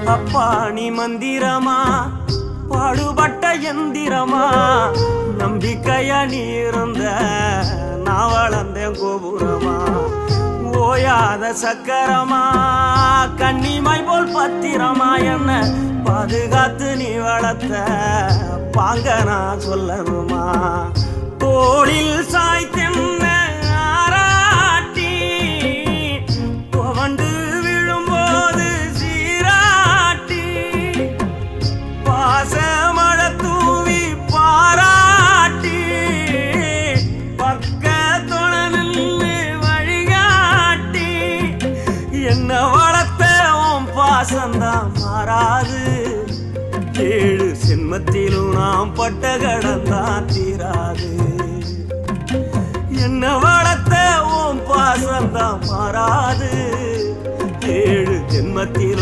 அப்பாணி மந்திரமா? பாடுபட்ட எந்திரமா? நம்பிக்கையா நீ இருந்த நான் வளர்ந்தேன் கோபுரமா? ஓயாத சக்கரமா? கன்னிமை போல் பத்திரமா? என்ன பாதுகாத்து நீ வளர்த்த பாங்க நான் சொல்லணுமா? என்ன வளர்த்த உன் பாசந்தான் மாறாது. ஏழு சென்மத்திலும் நாம் பட்ட கடந்தான் தீராது. என்ன வளர்த்த உன் பாசந்தான் மாறாது. ஏழு ஜென்மத்திலும்